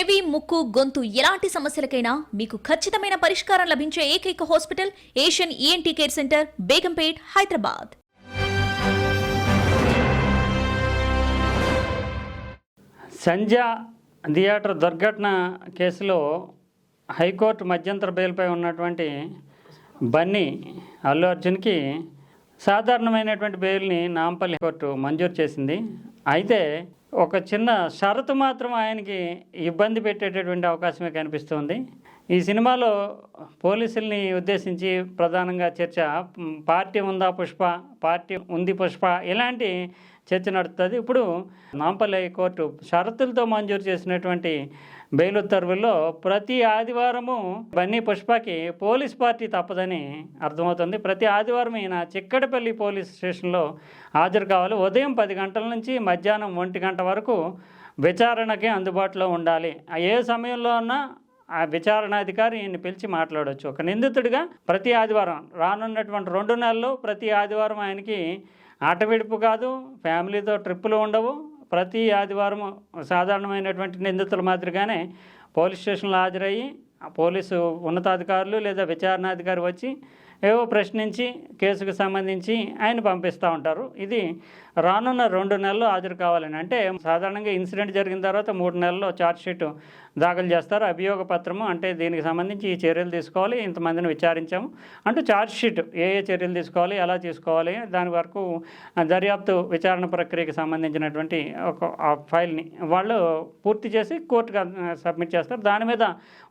చెవి ముక్కు గొంతు ఎలాంటి సమస్యలకైనా మీకు ఖచ్చితమైన పరిష్కారం లభించే ఏకైక hospital Asian ENT care centre Begumpet Hyderabad. సంజ థియేటర్ దుర్ఘటన కేసులో హైకోర్టు మధ్యంతర బెయిల్పై ఉన్నటువంటి బన్నీ అల్లు అర్జున్కి సాధారణమైనటువంటి బెయిల్ని నాంపల్లి కోర్టు మంజూరు చేసింది. అయితే ఒక చిన్న షరతు మాత్రం ఆయనకి ఇబ్బంది పెట్టేటటువంటి అవకాశమే కనిపిస్తుంది. ఈ సినిమాలో పోలీసుల్ని ఉద్దేశించి ప్రధానంగా చర్చ పార్టీ ఉందా పుష్ప పార్టీ ఉంది పుష్ప ఇలాంటి చర్చ నడుస్తుంది ఇప్పుడు నాంపల్లి కోర్టు షరతులతో మంజూరు చేసినటువంటి బెయిల్ ఉత్తర్వుల్లో ప్రతి ఆదివారము బన్నీ పుష్పకి పోలీస్ పార్టీ తప్పదని అర్థమవుతుంది. ప్రతి ఆదివారం ఈయన చిక్కడపల్లి పోలీస్ స్టేషన్లో హాజరు కావాలి. ఉదయం పది గంటల నుంచి మధ్యాహ్నం ఒంటి గంట వరకు విచారణకి అందుబాటులో ఉండాలి. ఏ సమయంలో అన్నా ఆ విచారణాధికారి ఈయన్ని పిలిచి మాట్లాడవచ్చు ఒక నిందితుడిగా ప్రతి ఆదివారం రానున్నటువంటి రెండు నెలలు ప్రతి ఆదివారం ఆయనకి ఆట విడుపు కాదు ఫ్యామిలీతో ట్రిప్పులు ఉండవు. ప్రతి ఆదివారం సాధారణమైనటువంటి నిందితుల మాదిరిగానే పోలీస్ స్టేషన్లో హాజరయ్యి ఆ పోలీసు ఉన్నతాధికారులు లేదా విచారణాధికారి వచ్చి ఏవో ప్రశ్నించి కేసుకు సంబంధించి ఆయన పంపిస్తూ ఉంటారు. ఇది రానున్న రెండు నెలలు హాజరు కావాలని. అంటే సాధారణంగా ఇన్సిడెంట్ జరిగిన తర్వాత మూడు నెలల్లో ఛార్జ్ షీట్ దాఖలు చేస్తారు. అభియోగ పత్రము అంటే దీనికి సంబంధించి ఈ చర్యలు తీసుకోవాలి. ఇంతమందిని విచారించాము. అంటూ ఛార్జ్ షీట్ ఏ ఏ చర్యలు తీసుకోవాలి ఎలా తీసుకోవాలి దాని వరకు దర్యాప్తు విచారణ ప్రక్రియకి సంబంధించినటువంటి ఒక ఫైల్ని వాళ్ళు పూర్తి చేసి కోర్టుకు సబ్మిట్ చేస్తారు. దాని మీద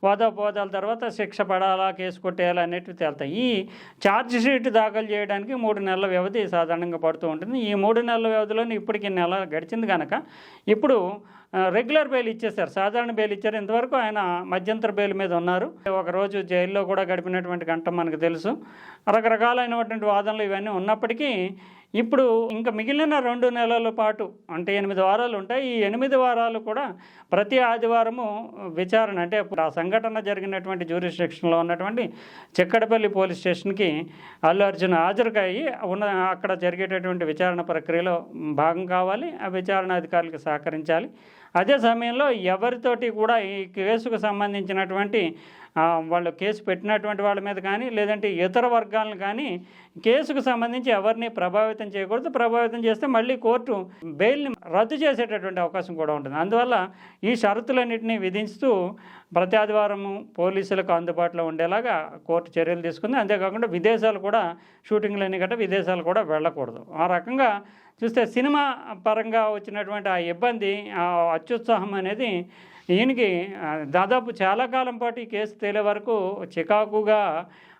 వాదోపవాదాల తర్వాత శిక్ష పడాలా కేసు కొట్టేయాలా అనేటివి తేలుతాయి. ఈ ఛార్జ్ షీట్ దాఖలు చేయడానికి మూడు నెలల వ్యవధి సాధారణంగా పడుతూ ఉంటుంది. ఈ మూడు నెలల వ్యవధిలోనే ఇప్పటికి నెల గడిచింది కనుక ఇప్పుడు రెగ్యులర్ బెయిల్ ఇచ్చేశారు. సాధారణ బెయిల్ ఇచ్చారు. ఇంతవరకు ఆయన మధ్యంతర బెయిల్ మీద ఉన్నారు. ఒక రోజు జైల్లో కూడా గడిపినటువంటి గంట మనకు తెలుసు. రకరకాలైనటువంటి వాదనలు ఇవన్నీ ఉన్నప్పటికీ ఇప్పుడు ఇంకా మిగిలిన రెండు నెలల పాటు అంటే ఎనిమిది వారాలు ఉంటాయి. ఈ ఎనిమిది వారాలు కూడా ప్రతి ఆదివారము విచారణ అంటే ఆ సంఘటన జరిగినటువంటి జ్యూరిస్డిక్షన్లో ఉన్నటువంటి చెక్కడపల్లి పోలీస్ స్టేషన్కి అల్లు అర్జున్ హాజరుకాయి ఉన్న అక్కడ జరిగేటటువంటి విచారణ ప్రక్రియలో భాగం కావాలి. ఆ విచారణ అధికారులకు సహకరించాలి. అదే సమయంలో ఎవరితోటి కూడా ఈ కేసుకు సంబంధించినటువంటి వాళ్ళు కేసు పెట్టినటువంటి వాళ్ళ మీద కానీ లేదంటే ఇతర వర్గాలను కానీ కేసుకు సంబంధించి ఎవరిని ప్రభావితం చేయకూడదు. ప్రభావితం చేస్తే మళ్ళీ కోర్టు బెయిల్ని రద్దు చేసేటటువంటి అవకాశం కూడా ఉంటుంది. అందువల్ల ఈ షరతులన్నింటినీ విధిస్తూ ప్రతి ఆదివారము పోలీసులకు అందుబాటులో ఉండేలాగా కోర్టు చర్యలు తీసుకుంది. అంతేకాకుండా విదేశాలు కూడా షూటింగ్లన్నీ గట్రా విదేశాలు కూడా వెళ్ళకూడదు. ఆ రకంగా చూస్తే సినిమా పరంగా వచ్చినటువంటి ఆ ఇబ్బంది ఆ అత్యుత్సాహం అనేది ఈయనకి దాదాపు చాలా కాలం పాటు ఈ కేసు తేలే వరకు చికాకుగా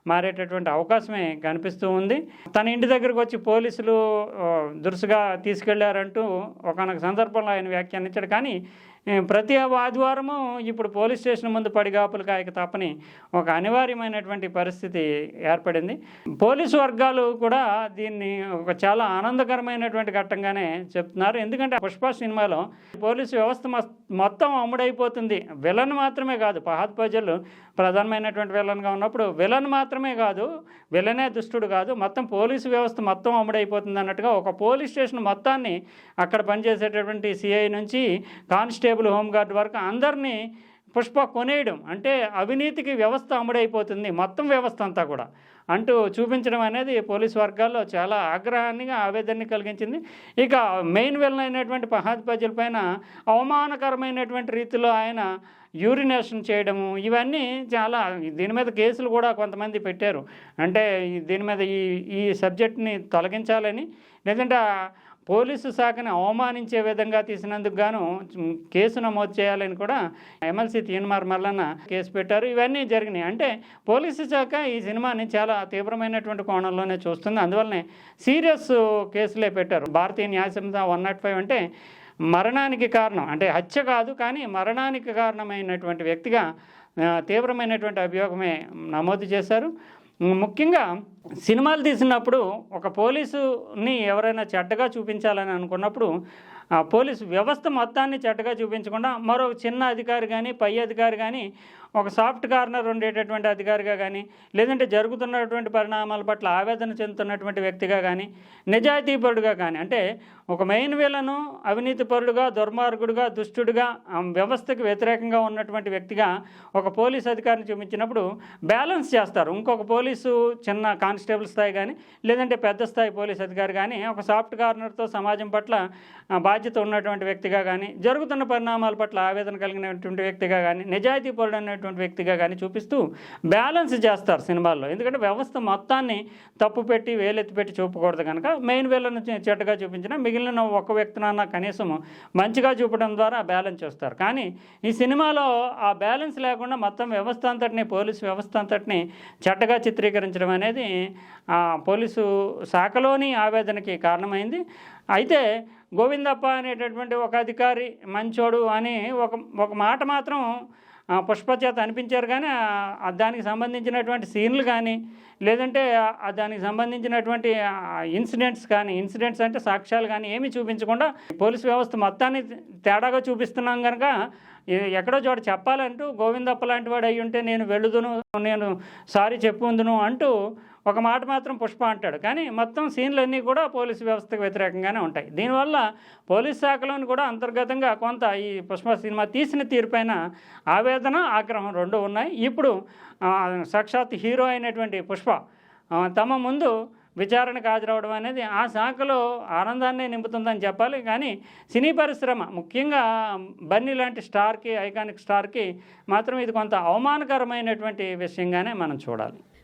మారేటటువంటి అవకాశమే కనిపిస్తూ ఉంది. తన ఇంటి దగ్గరకు వచ్చి పోలీసులు దురుసుగా తీసుకెళ్ళారంటూ ఒకనొక సందర్భంలో ఆయన వ్యాఖ్యానించాడు. కానీ ప్రతి ఆదివారము ఇప్పుడు పోలీస్ స్టేషన్ ముందు పడిగాపులు కాయక తప్పని ఒక అనివార్యమైనటువంటి పరిస్థితి ఏర్పడింది. పోలీసు వర్గాలు కూడా దీన్ని ఒక చాలా ఆనందకరమైనటువంటి ఘట్టంగానే చెప్తున్నారు. ఎందుకంటే పుష్ప సినిమాలో పోలీసు వ్యవస్థ మొత్తం అమ్ముడైపోతుంది. విలన్ మాత్రమే కాదు పహాద్ ప్రజలు ప్రధానమైనటువంటి విలన్గా ఉన్నప్పుడు విలన్ మాత్రమే కాదు విలనే దుష్టుడు కాదు మొత్తం పోలీసు వ్యవస్థ మొత్తం అమ్ముడైపోతుంది అన్నట్టుగా ఒక పోలీస్ స్టేషన్ మొత్తాన్ని అక్కడ పనిచేసేటటువంటి సిఐ నుంచి కానిస్టేబుల్ హోంగార్డ్ వరకు అందరినీ పుష్ప కొనేయడం అంటే అవినీతికి వ్యవస్థ అమ్ముడైపోతుంది మొత్తం వ్యవస్థ అంతా కూడా అంటూ చూపించడం అనేది పోలీస్ వర్గాల్లో చాలా ఆగ్రహాన్ని ఆవేదనని కలిగించింది. ఇక మెయిన్ విలన్ అయినటువంటి పహాద్ ప్రజల పైన అవమానకరమైనటువంటి రీతిలో ఆయన యూరినేషన్ చేయడము ఇవన్నీ చాలా దీని మీద కేసులు కూడా కొంతమంది పెట్టారు. అంటే దీని మీద ఈ ఈ సబ్జెక్ట్ని తొలగించాలని లేదంటే పోలీసు శాఖని అవమానించే విధంగా తీసినందుకు గాను కేసు నమోదు చేయాలని కూడా ఎమ్మెల్సీ తీన్మార్ మల్లన్న కేసు పెట్టారు. ఇవన్నీ జరిగినాయి. అంటే పోలీసు శాఖ ఈ సినిమాని చాలా తీవ్రమైనటువంటి కోణంలోనే చూస్తుంది. అందువల్లనే సీరియస్ కేసులే పెట్టారు. భారతీయ న్యాయ సంహిత వన్ నాట్ ఫైవ్ అంటే మరణానికి కారణం. అంటే హత్య కాదు కానీ మరణానికి కారణమైనటువంటి వ్యక్తిగా తీవ్రమైనటువంటి అభియోగమే నమోదు చేశారు. ముఖ్యంగా సినిమాలు తీసినప్పుడు ఒక పోలీసుని ఎవరైనా చెడ్డగా చూపించాలని అనుకున్నప్పుడు ఆ పోలీసు వ్యవస్థ మొత్తాన్ని చెడ్డగా చూపించకుండా మరో చిన్న అధికారి కానీ పై అధికారి కానీ ఒక సాఫ్ట్ కార్నర్ ఉండేటటువంటి అధికారిగా కానీ లేదంటే జరుగుతున్నటువంటి పరిణామాల పట్ల ఆవేదన చెందుతున్నటువంటి వ్యక్తిగా కానీ నిజాయితీపరుడుగా కానీ అంటే ఒక మెయిన్ వీళ్ళను అవినీతిపరుడుగా దుర్మార్గుడుగా దుష్టుడుగా వ్యవస్థకు వ్యతిరేకంగా ఉన్నటువంటి వ్యక్తిగా ఒక పోలీస్ అధికారిని చూపించినప్పుడు బ్యాలెన్స్ చేస్తారు. ఇంకొక పోలీసు చిన్న కానిస్టేబుల్ స్థాయి కానీ లేదంటే పెద్ద స్థాయి పోలీస్ అధికారి కానీ ఒక సాఫ్ట్ కార్నర్తో సమాజం పట్ల బాధ్యత ఉన్నటువంటి వ్యక్తిగా కానీ జరుగుతున్న పరిణామాల పట్ల ఆవేదన కలిగినటువంటి వ్యక్తిగా కానీ నిజాయితీ అనేటువంటి వ్యక్తిగా కానీ చూపిస్తూ బ్యాలెన్స్ చేస్తారు సినిమాల్లో. ఎందుకంటే వ్యవస్థ మొత్తాన్ని తప్పు పెట్టి వేలెత్తి పెట్టి చూపకూడదు కనుక మెయిన్ వేలను చెడ్డగా చూపించిన మిగిలిన ఒక వ్యక్తినన్నా కనీసం మంచిగా చూపడం ద్వారా బ్యాలెన్స్ చేస్తారు. కానీ ఈ సినిమాలో ఆ బ్యాలెన్స్ లేకుండా మొత్తం వ్యవస్థ అంతటిని పోలీసు వ్యవస్థ అంతటిని చెడ్డగా చిత్రీకరించడం అనేది పోలీసు శాఖలోని ఆవేదనకి కారణమైంది. అయితే గోవిందప్ప అనేటటువంటి ఒక అధికారి మంచోడు అని ఒక ఒక మాట మాత్రం పుష్పచేత పుష్ప చేత అనిపించారు కానీ దానికి సంబంధించినటువంటి సీన్లు కానీ లేదంటే దానికి సంబంధించినటువంటి ఇన్సిడెంట్స్ కానీ ఇన్సిడెంట్స్ అంటే సాక్ష్యాలు కానీ ఏమీ చూపించకుండా పోలీస్ వ్యవస్థ మొత్తాన్ని తేడాగా చూపిస్తున్నాం కనుక ఎక్కడో చోట చెప్పాలంటూ గోవిందప్ప లాంటి వాడు అయి ఉంటే నేను వెళ్ళుదును నేను సారీ చెప్పుందును అంటూ ఒక మాట మాత్రం పుష్ప అంటాడు. కానీ మొత్తం సీన్లన్నీ కూడా పోలీసు వ్యవస్థకు వ్యతిరేకంగానే ఉంటాయి. దీనివల్ల పోలీస్ శాఖలోని కూడా అంతర్గతంగా కొంత ఈ పుష్ప సినిమా తీసిన తీరుపైన ఆవేదన ఆగ్రహం రెండు ఉన్నాయి. ఇప్పుడు సాక్షాత్ హీరో అయినటువంటి పుష్ప తమ ముందు విచారణకు హాజరవడం అనేది ఆ శాఖలో ఆనందాన్ని నింపుతుందని చెప్పాలి. కానీ సినీ పరిశ్రమ ముఖ్యంగా బన్నీ లాంటి స్టార్కి ఐకానిక్ స్టార్కి మాత్రం ఇది కొంత అవమానకరమైనటువంటి విషయంగానే మనం చూడాలి.